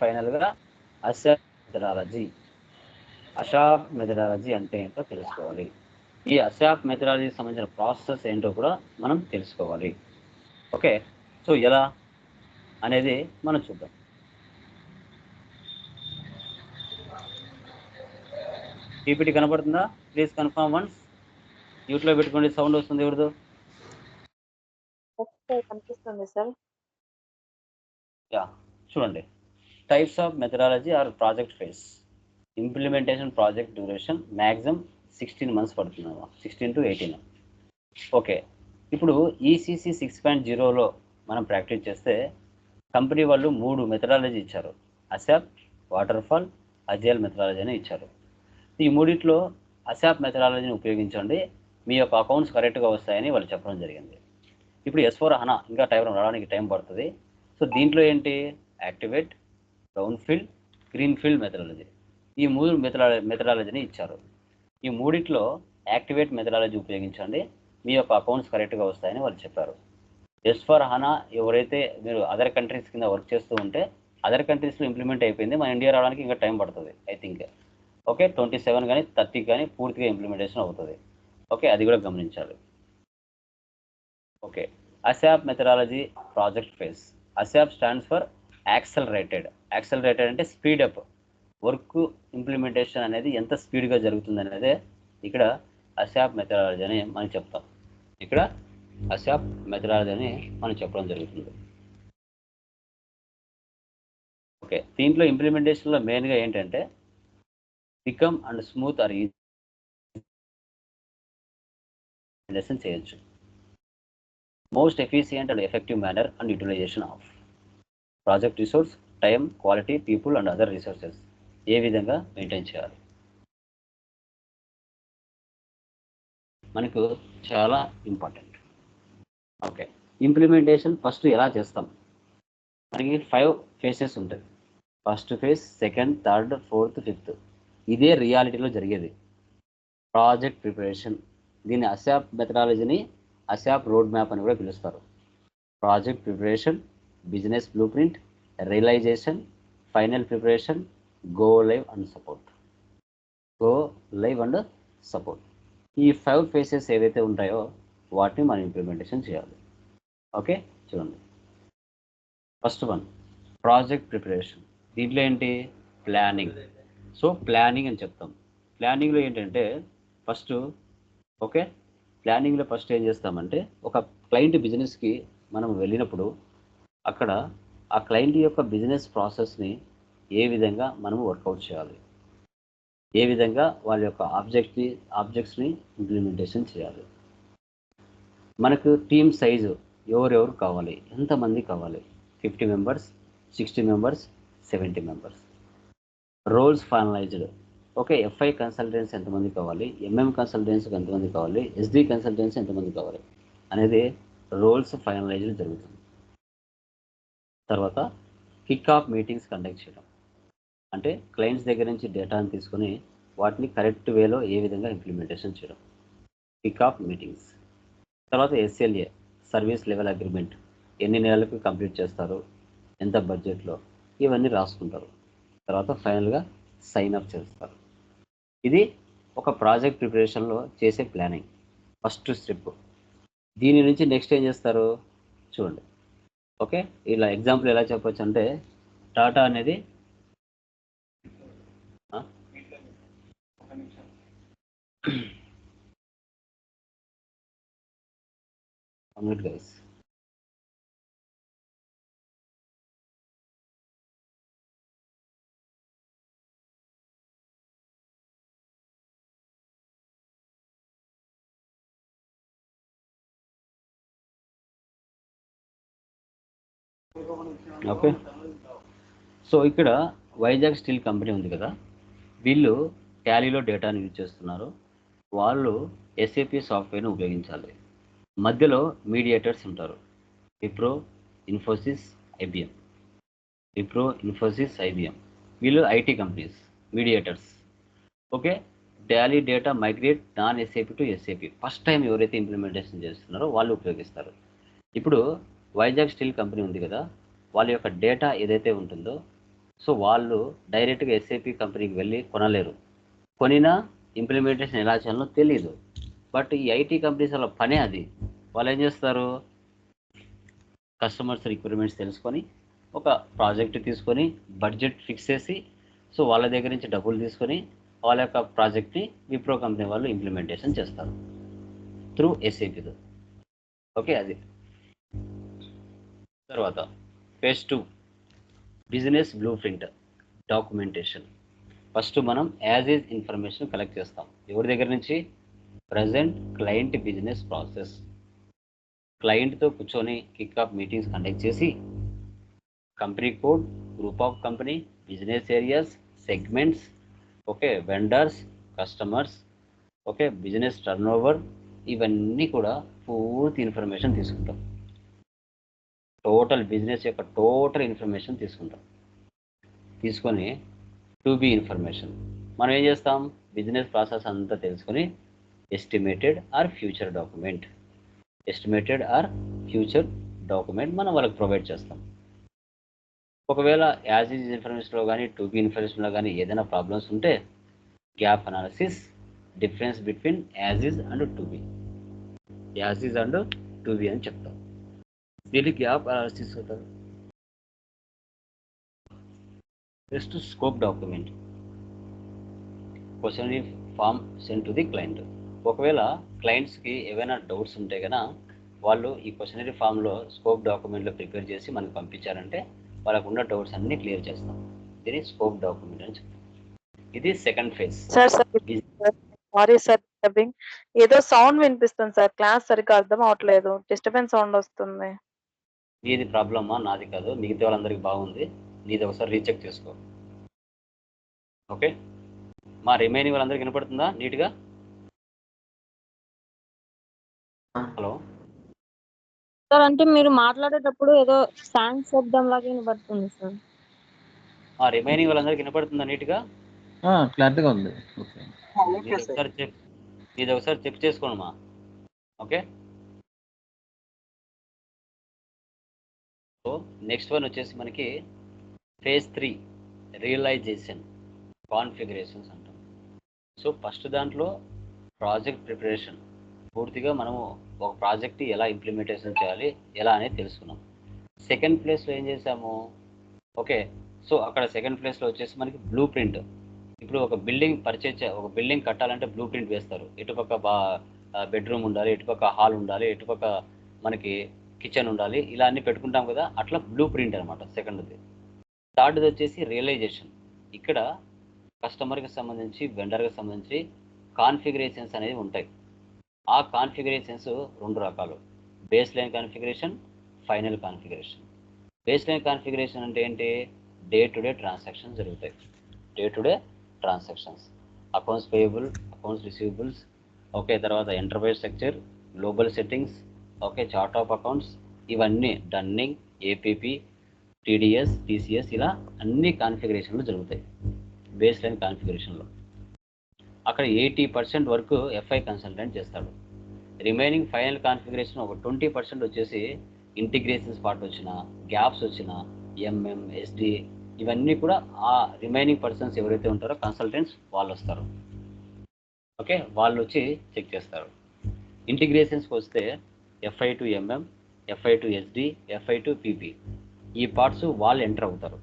ఫైనల్గా ASAP methodology అషాప్ methodology అంటే ఏంటో తెలుసుకోవాలి. ఈ అసాప్ మెథడాలజీకి సంబంధించిన ప్రాసెస్ ఏంటో కూడా మనం తెలుసుకోవాలి. ఓకే సో ఎలా అనేది మనం చూద్దాం. పీపీటీ కనపడుతుందా ప్లీజ్ కన్ఫర్మ్ వన్స్. యూట్లో పెట్టుకోండి సౌండ్ వస్తుంది ఎవరిదో. కనిపిస్తుంది సార్. యా. చూడండి. Types of methodology are project phase implementation project duration maximum sixteen months పడుతుందమ్మా. Sixteen to eighteen okay ఇప్పుడు ఈసీసీ సిక్స్ పాయింట్ జీరోలో మనం ప్రాక్టీస్ చేస్తే కంపెనీ వాళ్ళు మూడు మెథడాలజీ ఇచ్చారు. ASAP water fall agile methodology అని ఇచ్చారు. ఈ మూడిట్లో అసాప్ మెథడాలజీని ఉపయోగించండి. మీ యొక్క అకౌంట్స్ కరెక్ట్గా వస్తాయని వాళ్ళు చెప్పడం జరిగింది. ఇప్పుడు ఎస్ ఫోర్ హనా ఇంకా టైం రావడానికి టైం పడుతుంది. సో దీంట్లో ఏంటి? Activate brown field green field methodology. ఈ మూడు మెథడాల మెథడాలజీని ఇచ్చారు. ఈ మూడిట్లో యాక్టివేట్ మెథడాలజీ ఉపయోగించండి. మీ యొక్క అకౌంట్స్ కరెక్ట్గా వస్తాయని వాళ్ళు చెప్పారు. ఎస్ ఫర్ హనా ఎవరైతే మీరు అదర్ కంట్రీస్ కింద వర్క్ చేస్తూ ఉంటే అదర్ కంట్రీస్లో ఇంప్లిమెంట్ అయిపోయింది. మన ఇండియా రావడానికి ఇంకా టైం పడుతుంది I think. Okay twenty seven కానీ థర్టీ కానీ పూర్తిగా ఇంప్లిమెంటేషన్ అవుతుంది. ఓకే అది కూడా గమనించాలి. Okay ASAP methodology project phase ASAP stands for accelerated. Accelerated అంటే స్పీడప్. వర్క్ ఇంప్లిమెంటేషన్ అనేది ఎంత స్పీడ్గా జరుగుతుంది అనేది ఇక్కడ అశాప్ మెథడాలజీ అని మనం చెప్తాం. ఇక్కడ అశాప్ మెథడాలజీ అని మనం చెప్పడం జరుగుతుంది. ఓకే. దీంట్లో ఇంప్లిమెంటేషన్లో మెయిన్గా ఏంటంటే become and smooth or easy చేయొచ్చు. Most efficient and effective manner and utilization of. Project resource time quality people and other resources. ఏ విధంగా మెయింటైన్ చేయాలి? మనకు చాలా ఇంపార్టెంట్. ఓకే. ఇంప్లిమెంటేషన్ ఫస్ట్ ఎలా చేస్తాం? మనకి ఫైవ్ ఫేసెస్ ఉంటుంది first phase second third fourth fifth. ఇదే రియాలిటీలో జరిగేది. Project preparation. దీని అశాప్ మెథడాలజీని అశాప్ రోడ్ మ్యాప్ అని కూడా పిలుస్తారు. Project preparation business blue print realization final preparation go live and support. Go live and support. ఈ ఫైవ్ ఫేసెస్ ఏవైతే ఉంటాయో వాటిని మనం ఇంప్లిమెంటేషన్ చేయాలి. ఓకే? చూడండి. First one project preparation. దీంట్లో ఏంటి? ప్లానింగ్. సో ప్లానింగ్ అని చెప్తాం. ప్లానింగ్లో ఏంటంటే ఫస్ట్ ఓకే? ప్లానింగ్లో ఫస్ట్ ఏం చేస్తామంటే ఒక క్లయింట్ బిజినెస్కి మనం వెళ్ళినప్పుడు అక్కడ ఆ క్లయింట్ యొక్క బిజినెస్ ప్రాసెస్ని ఏ విధంగా మనం వర్కౌట్ చేయాలి? ఏ విధంగా వాళ్ళ యొక్క ఆబ్జెక్ట్ని ఆబ్జెక్ట్స్ని ఇంప్లిమెంటేషన్ చేయాలి? మనకు టీమ్ సైజు ఎవరెవరు కావాలి? ఎంతమంది కావాలి? Fifty members sixty members seventy members. Roles finalized. Okay FI consultants ఎంతమంది కావాలి? ఎంఎం కన్సల్టెన్స్ ఎంతమంది కావాలి? ఎస్డి కన్సల్టెన్స్ ఎంతమంది కావాలి? అనేది రోల్స్ ఫైనలైజ్డ్ జరుగుతుంది. తర్వాత కిక్ ఆఫ్ మీటింగ్స్ కండక్ట్ చేయడం. అంటే క్లయింట్స్ దగ్గర నుంచి డేటాను తీసుకొని వాటిని కరెక్ట్ వేలో ఏ విధంగా ఇంప్లిమెంటేషన్ చేయడం. కిక్ ఆఫ్ మీటింగ్స్ తర్వాత ఎస్ఎల్ఏ సర్వీస్ లెవెల్ అగ్రిమెంట్ ఎన్ని నెలలకు కంప్లీట్ చేస్తారు? ఎంత బడ్జెట్లో ఇవన్నీ రాసుకుంటారు. తర్వాత ఫైనల్గా సైన్ అప్ చేస్తారు. ఇది ఒక ప్రాజెక్ట్ ప్రిపరేషన్లో చేసే ప్లానింగ్ ఫస్ట్ స్టెప్ దీని నుంచి నెక్స్ట్ ఏం చేస్తారు? చూడండి. ఓకే? ఇలా ఎగ్జాంపుల్ ఎలా చెప్పొచ్చు అంటే టాటా అనేది గైస్ ఓకే. సో ఇక్కడ వైజాగ్ స్టీల్ కంపెనీ ఉంది కదా. వీళ్ళు ట్యాలీలో డేటాను యూజ్ చేస్తున్నారు. వాళ్ళు ఎస్ఏపి సాఫ్ట్వేర్ని ఉపయోగించాలి. మధ్యలో మీడియేటర్స్ ఉంటారు. విప్రో ఇన్ఫోసిస్ ఐబిఎం. విప్రో ఇన్ఫోసిస్ ఐబిఎం. వీళ్ళు IT companies mediators. Okay? Tally data migrate non SAP to SAP first time ఎవరైతే ఇంప్లిమెంటేషన్ చేస్తున్నారో వాళ్ళు ఉపయోగిస్తారు. ఇప్పుడు వైజాగ్ స్టీల్ కంపెనీ ఉంది కదా వాళ్ళ యొక్క డేటా ఏదైతే ఉంటుందో సో వాళ్ళు డైరెక్ట్గా ఎస్ఏపి కంపెనీకి వెళ్ళి కొనలేరు. కొనినా ఇంప్లిమెంటేషన్ ఎలా చేయాలో తెలియదు బట్ ఈ ఐటీ కంపెనీస్ వాళ్ళ పనే అది. వాళ్ళు ఏం చేస్తారు? కస్టమర్స్ రిక్వైర్మెంట్స్ తెలుసుకొని ఒక ప్రాజెక్ట్ తీసుకొని బడ్జెట్ ఫిక్స్ చేసి సో వాళ్ళ దగ్గర నుంచి డబ్బులు తీసుకొని వాళ్ళ యొక్క ప్రాజెక్ట్ని విప్రో కంపెనీ వాళ్ళు ఇంప్లిమెంటేషన్ చేస్తారు. త్రూ ఎస్ఏపితో ఓకే అది. తర్వాత phase two business blueprint documentation first మనం యాజ్ ఈజ్ ఇన్ఫర్మేషన్ కలెక్ట్ చేస్తాం. ఎవరి దగ్గర నుంచి? ప్రజెంట్ క్లయింట్ బిజినెస్ ప్రాసెస్ క్లయింట్తో కూర్చొని కిక్ ఆఫ్ మీటింగ్స్ కండక్ట్ చేసి company code group of company business areas segments okay vendors customers okay business turn over ఇవన్నీ కూడా పూర్తి ఇన్ఫర్మేషన్ తీసుకుంటాం. టోటల్ బిజినెస్ యొక్క టోటల్ ఇన్ఫర్మేషన్ తీసుకుంటాం. తీసుకొని టు బి ఇన్ఫర్మేషన్. మనం ఏం చేస్తాం? బిజినెస్ ప్రాసెస్ అంతా తెలుసుకొని estimated or future document. Estimated or future document మనం వాళ్ళకి ప్రొవైడ్ చేస్తాం. ఒకవేళ యాజ్ ఈజ్ ఇన్ఫర్మేషన్లో కానీ టు బి ఇన్ఫర్మేషన్లో కానీ ఏదైనా ప్రాబ్లమ్స్ ఉంటే gap analysis difference between as is and to be. As is and to be అని చెప్తాం. దీనికి గ్యాప్ అనాలిసిస్ అవుతారు next scope document questionnaire form send to the client ఒకవేళ క్లయింట్స్కి ఏవైనా డౌట్స్ ఉంటే కనుక వాళ్ళు ఈ క్వశ్చనరీ ఫామ్లో స్కోప్ డాక్యుమెంట్లో ప్రిపేర్ చేసి మనకు పంపించారంటే వాళ్ళకు ఉన్న డౌట్స్ అన్ని క్లియర్ చేస్తాం. దీన్ని స్కోప్ డాక్యుమెంట్ అని చెప్తాం. ఇది second phase sir sir sorry ఏదో సౌండ్ వినిపిస్తుంది సార్ క్లాస్ సరిగ్గా అర్థం అవట్లేదు. డిస్టర్బెన్స్ సౌండ్ వస్తుంది. నీది ప్రాబ్లమా? నాది కాదు. మిగతా వాళ్ళందరికీ బాగుంది. నీది ఒకసారి రీచెక్ చేసుకో. ఓకే? మా రిమైనింగ్ వాళ్ళందరికీ వినపడుతుందా? నీట్గా? హలో? సార్ అంటే మీరు మాట్లాడేటప్పుడు ఏదో సాంగ్ శబ్దం లాగా వినబడుతుంది సార్. ఆ రిమైనింగ్ వాళ్ళందరికీ వినపడుతుందా? నీట్గా? క్లారిటీగా ఉంది. ఒకసారి చెక్ నీది ఒకసారి చెక్ చేసుకోండి మా ఓకే? నెక్స్ట్ వన్ వచ్చేసి మనకి ఫేజ్ త్రీ రియలైజేషన్ కాన్ఫిగరేషన్స్ అంటాం. సో ఫస్ట్ దాంట్లో ప్రాజెక్ట్ ప్రిపరేషన్ పూర్తిగా మనము ఒక ప్రాజెక్ట్ ఎలా ఇంప్లిమెంటేషన్ చేయాలి ఎలా అనేది తెలుసుకున్నాం. సెకండ్ ప్లేస్లో ఏం చేసాము ఓకే సో అక్కడ సెకండ్ ప్లేస్లో వచ్చేసి మనకి బ్లూ ప్రింట్ ఇప్పుడు ఒక బిల్డింగ్ పర్చేజ్ ఒక బిల్డింగ్ కట్టాలంటే బ్లూ ప్రింట్ వేస్తారు. ఇటుపక్క బా బెడ్రూమ్ ఉండాలి ఇటుపక్క హాల్ ఉండాలి ఇటుపక్క మనకి కిచెన్ ఉండాలి ఇలా అన్ని పెట్టుకుంటాం కదా అట్లా బ్లూ ప్రింట్ అనమాట సెకండ్ది థర్డ్ది వచ్చేసి రియలైజేషన్ ఇక్కడ కస్టమర్కి సంబంధించి వెండర్కి సంబంధించి కాన్ఫిగరేషన్స్ అనేవి ఉంటాయి. ఆ కాన్ఫిగరేషన్స్ రెండు రకాలు. Base line configuration final configuration base line configuration అంటే ఏంటి? డే టు డే ట్రాన్సాక్షన్స్ జరుగుతాయి. Day to day transactions accounts payable accounts receivables okay తర్వాత enterprise structure global settings okay chart of accounts ఇవన్నీ డన్నింగ్ ఏపీపీ టీడీఎస్ టీసీఎస్ ఇలా అన్ని కాన్ఫిగరేషన్లు జరుగుతాయి. Base line కాన్ఫిగరేషన్లో అక్కడ ఎయిటీ పర్సెంట్ వరకు ఎఫ్ఐ కన్సల్టెంట్ చేస్తాడు. రిమైనింగ్ ఫైనల్ కాన్ఫిగరేషన్ ఒక ట్వంటీ పర్సెంట్ వచ్చేసి ఇంటిగ్రేషన్స్ పార్ట్ వచ్చిన గ్యాప్స్ వచ్చిన ఎంఎం ఎస్డి ఇవన్నీ కూడా ఆ రిమైనింగ్ పర్సన్స్ ఎవరైతే ఉంటారో కన్సల్టెంట్స్ వాళ్ళు వస్తారు. ఓకే వాళ్ళు వచ్చి చెక్ చేస్తారు. ఇంటిగ్రేషన్స్కి వస్తే FI to MM FI to SD FI to PP ఈ పార్ట్స్ వాళ్ళు ఎంటర్ అవుతారు.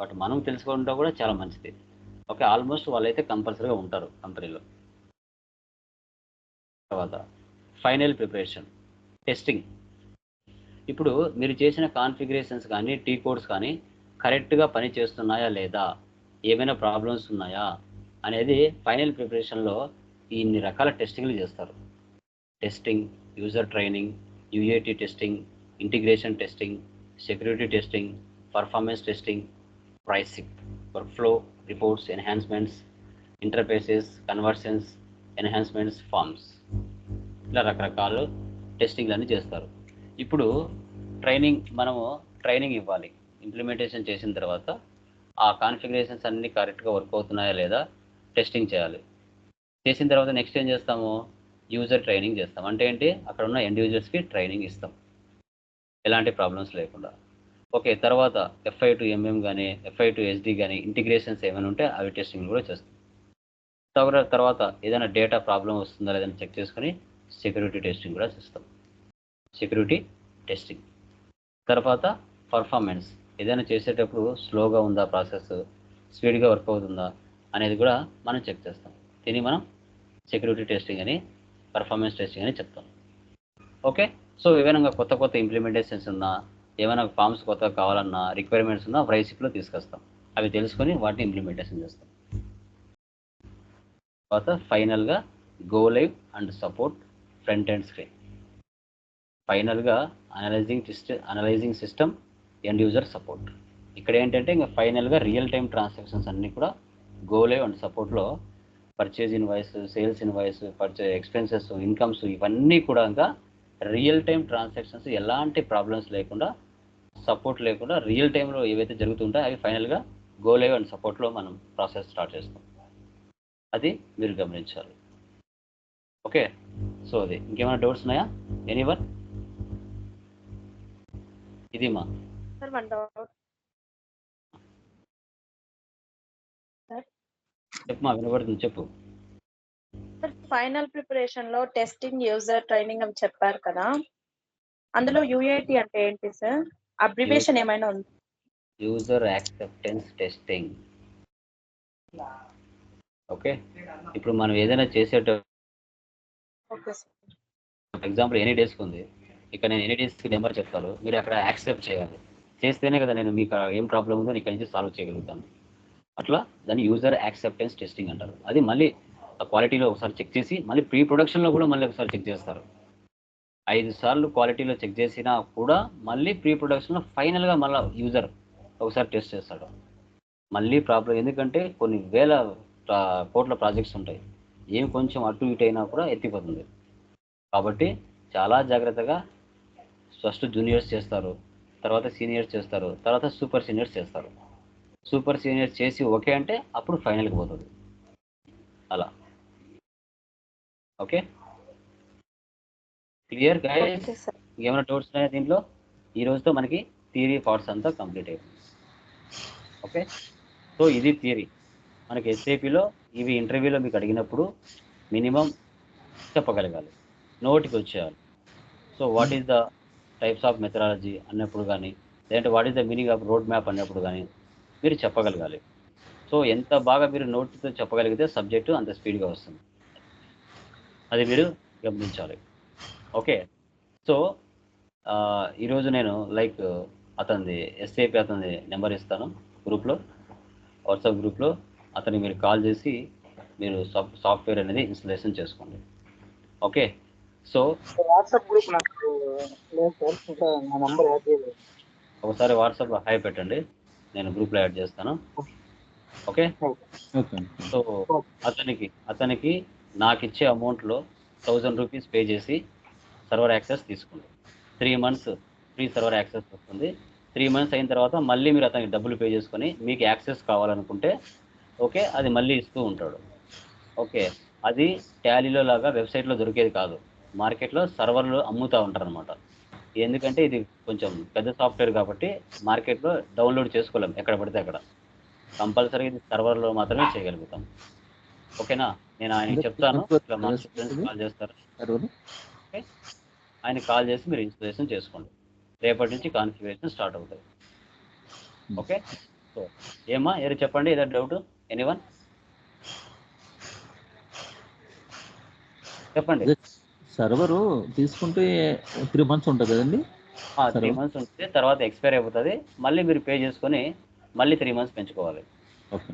బట్ మనం తెలుసుకుంటే కూడా చాలా మంచిది. ఓకే ఆల్మోస్ట్ వాళ్ళైతే కంపల్సరీగా ఉంటారు కంపెనీలో తర్వాత ఫైనల్ ప్రిపరేషన్ టెస్టింగ్ ఇప్పుడు మీరు చేసిన కాన్ఫిగరేషన్స్ కానీ టీ కోడ్స్ కానీ కరెక్ట్గా పని చేస్తున్నాయా లేదా? ఏమైనా ప్రాబ్లమ్స్ ఉన్నాయా? అనేది ఫైనల్ ప్రిపరేషన్లో ఇన్ని రకాల టెస్టింగ్లు చేస్తారు. Testing user training UAT testing integration testing security testing performance testing pricing workflow reports enhancements interfaces conversions enhancements forms ఇలా రకరకాల టెస్టింగ్లు అన్నీ చేస్తారు. ఇప్పుడు ట్రైనింగ్ మనము ట్రైనింగ్ ఇవ్వాలి. ఇంప్లిమెంటేషన్ చేసిన తర్వాత ఆ కాన్ఫిగరేషన్స్ అన్నీ కరెక్ట్గా వర్క్ అవుతున్నాయా లేదా టెస్టింగ్ చేయాలి. చేసిన తర్వాత నెక్స్ట్ ఏం చేస్తాము? యూజర్ ట్రైనింగ్ చేస్తాం. అంటే ఏంటి? అక్కడ ఉన్న ఎండ్ యూజర్స్కి ట్రైనింగ్ ఇస్తాం. ఎలాంటి ప్రాబ్లమ్స్ లేకుండా. ఓకే తర్వాత ఎఫ్ఐ టు ఎంఎం కానీ ఎఫ్ఐ టు ఎస్డి కానీ ఇంటిగ్రేషన్స్ ఏమైనా ఉంటే అవి టెస్టింగ్ కూడా చేస్తాం. తర్వాత తర్వాత ఏదైనా డేటా ప్రాబ్లం వస్తుందా లేదని చెక్ చేసుకొని సెక్యూరిటీ టెస్టింగ్ కూడా చేస్తాం. సెక్యూరిటీ టెస్టింగ్ తర్వాత పర్ఫార్మెన్స్ ఏదైనా చేసేటప్పుడు స్లోగా ఉందా ప్రాసెస్ స్పీడ్గా వర్క్ అవుతుందా? అనేది కూడా మనం చెక్ చేస్తాం. దీన్ని మనం సెక్యూరిటీ టెస్టింగ్ అని పర్ఫార్మెన్స్ టెస్టింగ్ అని చెప్తాం ఓకే సో ఏమైనా కొత్త కొత్త ఇంప్లిమెంటేషన్స్ ఉన్నా ఏమైనా ఫామ్స్ కొత్తగా కావాలన్నా రిక్వైర్మెంట్స్ ఉన్నా ప్రైసిప్లో తీసుకొస్తాం. అవి తెలుసుకొని వాటిని ఇంప్లిమెంటేషన్ చేస్తాం. తర్వాత ఫైనల్గా go live and support front and screen ఫైనల్గా analysing cyst analysing system end user support ఇక్కడ ఏంటంటే ఇంకా ఫైనల్గా రియల్ టైం ట్రాన్సాక్షన్స్ అన్నీ కూడా గో లైవ్ అండ్ సపోర్ట్లో పర్చేజ్ ఇన్వాయిస్ సేల్స్ ఇన్వాయిస్ పర్చే ఎక్స్పెన్సెస్ ఇన్కమ్స్ ఇవన్నీ కూడా ఇంకా రియల్ టైం ట్రాన్సాక్షన్స్ ఎలాంటి ప్రాబ్లమ్స్ లేకుండా సపోర్ట్ లేకుండా రియల్ టైంలో ఏవైతే జరుగుతుంటాయో అవి ఫైనల్గా గో లైవ్ అండ్ సపోర్ట్లో మనం ప్రాసెస్ స్టార్ట్ చేస్తాం. అది మీరు గమనించాలి. ఓకే సో అది. ఇంకేమైనా డౌట్స్ ఉన్నాయా? ఎనీవన్ ఇది మా. చెప్పు మా వినబడుతుంది చెప్పు. సార్ ఫైనల్ ప్రిపరేషన్లో టెస్టింగ్ యూజర్ ట్రైనింగ్ అని చెప్పారు కదా. అందులో యూఐటి అంటే ఏంటి సార్? అబ్రివేషన్ ఏమైనా ఉంది? User acceptance testing. ఓకే? ఇప్పుడు మనం ఏదైనా సార్. ఎగ్జాంపుల్ ఎనీ డేస్కి ఉంది. ఇక్కడ నేను ఎనీ డేస్కి నెంబర్ చెప్తాను. మీరు అక్కడ యాక్సెప్ట్ చేయాలి. చేస్తేనే కదా నేను మీకు ఏం ప్రాబ్లం ఉందో ఇక్కడ నుంచి సాల్వ్ చేయగలుగుతాను. అట్లా దాన్ని యూజర్ యాక్సెప్టెన్స్ టెస్టింగ్ అంటారు. అది మళ్ళీ క్వాలిటీలో ఒకసారి చెక్ చేసి మళ్ళీ ప్రీ ప్రొడక్షన్లో కూడా మళ్ళీ ఒకసారి చెక్ చేస్తారు. ఐదు సార్లు క్వాలిటీలో చెక్ చేసినా కూడా మళ్ళీ ప్రీ ప్రొడక్షన్లో ఫైనల్గా మళ్ళీ యూజర్ ఒకసారి టెస్ట్ చేస్తాడు. మళ్ళీ ప్రాబ్లం ఎందుకంటే కొన్ని వేల ప్రా- కోట్ల ప్రాజెక్ట్స్ ఉంటాయి. ఏం కొంచెం అటు ఇటు అయినా కూడా ఎత్తిపోతుంది. కాబట్టి చాలా జాగ్రత్తగా ఫస్ట్ జూనియర్స్ చేస్తారు. తర్వాత సీనియర్స్ చేస్తారు. తర్వాత సూపర్ సీనియర్స్ చేస్తారు. సూపర్ సీనియర్స్ చేసి ఓకే అంటే అప్పుడు ఫైనల్కి పోతుంది అలా. ఓకే? క్లియర్ గైస్ ఏమైనా డౌట్స్ ఉన్నాయా దీంట్లో? ఈ రోజుతో మనకి థియరీ పార్ట్స్ అంతా కంప్లీట్ అయిపోయింది ఓకే? సో ఇది థియరీ. మనకి ఎస్ఏపిలో ఇవి ఇంటర్వ్యూలో మీకు అడిగినప్పుడు మినిమం చెప్పగలగాలి. నోటికి వచ్చేయాలి. So what is the types of methodology అన్నప్పుడు కానీ లేదంటే what is the meaning of road map అన్నప్పుడు కానీ మీరు చెప్పగలగాలి. సో ఎంత బాగా మీరు నోటితో చెప్పగలిగితే సబ్జెక్టు అంత స్పీడ్గా వస్తుంది. అది మీరు గమనించాలి. ఓకే? సో ఈరోజు నేను లైక్ అతనిది ఎస్ఏపి అతనిది నెంబర్ ఇస్తాను గ్రూప్లో వాట్సాప్ గ్రూప్లో. అతనికి మీరు కాల్ చేసి మీరు సాఫ్ సాఫ్ట్వేర్ అనేది ఇన్స్టలేషన్ చేసుకోండి. ఓకే? సో వాట్సాప్ గ్రూప్ నాకు ఒకసారి వాట్సాప్లో హాయ్ పెట్టండి. నేను గ్రూప్లో యాడ్ చేస్తాను. ఓకే ఓకే సో అతనికి అతనికి నాకు ఇచ్చే అమౌంట్లో థౌజండ్ రూపీస్ పే చేసి సర్వర్ యాక్సెస్ తీసుకోండి three months free server access వస్తుంది. త్రీ మంత్స్ అయిన తర్వాత మళ్ళీ మీరు అతనికి డబ్బులు పే చేసుకొని మీకు యాక్సెస్ కావాలనుకుంటే ఓకే అది మళ్ళీ ఇస్తూ ఉంటాడు. ఓకే అది టాలీలో లాగా వెబ్సైట్లో దొరికేది కాదు. మార్కెట్లో సర్వర్లు అమ్ముతూ ఉంటారు అనమాట ఎందుకంటే ఇది కొంచెం పెద్ద సాఫ్ట్వేర్ కాబట్టి మార్కెట్లో డౌన్లోడ్ చేసుకోలేం. ఎక్కడ పడితే అక్కడ. కంపల్సరీ ఇది సర్వర్లో మాత్రమే చేయగలుగుతాం. ఓకేనా? నేను ఆయనకి చెప్తాను. ఇట్లా మా స్టూడెంట్స్ కాల్ చేస్తారు. ఆయన కాల్ చేసి మీరు ఇన్స్టలేషన్ చేసుకోండి. రేపటి నుంచి కాన్ఫిగరేషన్ స్టార్ట్ అవుతుంది ఓకే? సో ఏమా? ఏదో చెప్పండి. ఏదో డౌట్? ఎనీవన్? చెప్పండి. సర్వరు తీసుకుంటే త్రీ మంత్స్ ఉంటుంది కదండి? త్రీ. మంత్స్ ఉంటే తర్వాత ఎక్స్పైర్ అయిపోతుంది. మళ్ళీ మీరు పే చేసుకొని మళ్ళీ త్రీ మంత్స్ పెంచుకోవాలి. ఓకే.